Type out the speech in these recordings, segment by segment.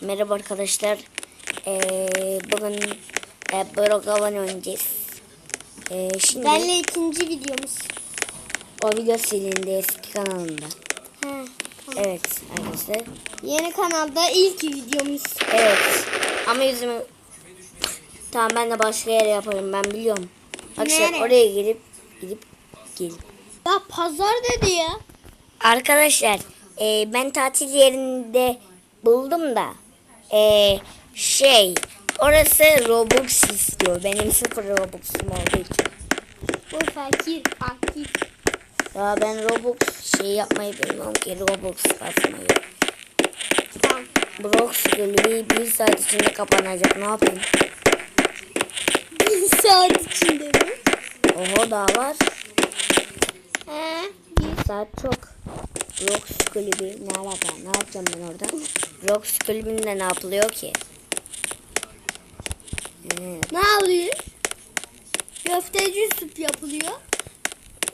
Merhaba arkadaşlar. Ee, bugün e, Brogavan oynayacağız. Ee, şimdi Benle ikinci videomuz. o video silindi eski kanalımda. He. Evet arkadaşlar. Yeni kanalda ilk videomuz. Evet. Ama yüzümü... Tamam ben de başka yere yaparım ben biliyorum. Arkadaşlar Nereye? oraya girip gidip gelin. Ya pazar dedi ya. Arkadaşlar e, ben tatil yerinde buldum da e, şey orası Robux istiyor. Benim sıfır Robux'um olduğu için. Bu fakir fakir. Ya ben Robux şey yapmayı bilmiyorum ki Robux basmayı. Tamam. Robux gölü bir saat içinde kapanacak ne yapayım? Bir saat içinde mi? Oho daha var. He. Bir saat çok. Robux kulübü ne alaka? Ne yapacağım ben orada? Robux kulübünde ne yapılıyor ki? Ee, Ne alıyor? Köfteci süt yapılıyor.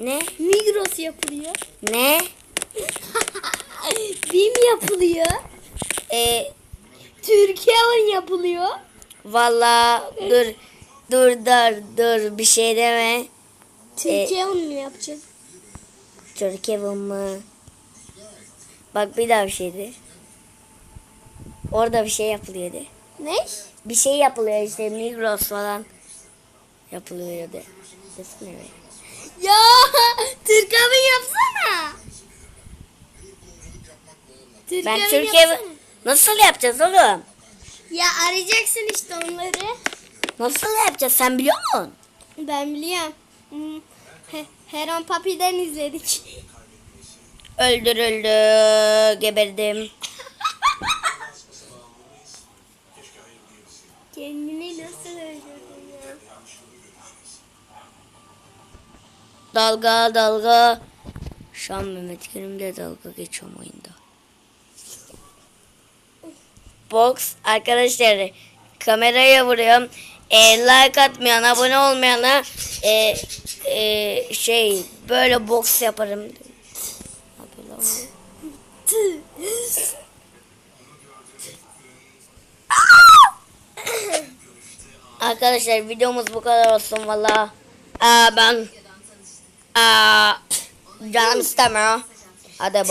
ne? Migros yapılıyor. Ne? Bim yapılıyor. Ee, Türkiye'nin yapılıyor. Valla dur dur dur dur bir şey deme. Türkiye'nin mi yapacak? Türkiye mı? Bak bir daha bir şeydi. Orada bir şey yapılıyordu. Ne? Bir şey yapılıyor işte Migros falan yapılıyordu. İsmi ne? Ya Türkiye'nin yapsana. Ben Türkiye'nin Türkiye yapsana. nasıl yapacağız oğlum? Ya arayacaksın işte onları. Nasıl yapacağız sen biliyor musun? Ben biliyorum. Hmm, He, Heron Papi'den izledik. Öldürüldü, geberdim. Kendini nasıl öldürdün ya? Dalga dalga. Şu an Mehmet Kerim'le dalga geçiyorum oyunda. Box arkadaşlar kameraya vuruyorum. E, like atmayan, abone olmayana e, e, şey böyle box yaparım. Ne yapıyor lan bu? Arkadaşlar videomuz bu kadar olsun valla. Aa, ben aa, canım istemiyor. Hadi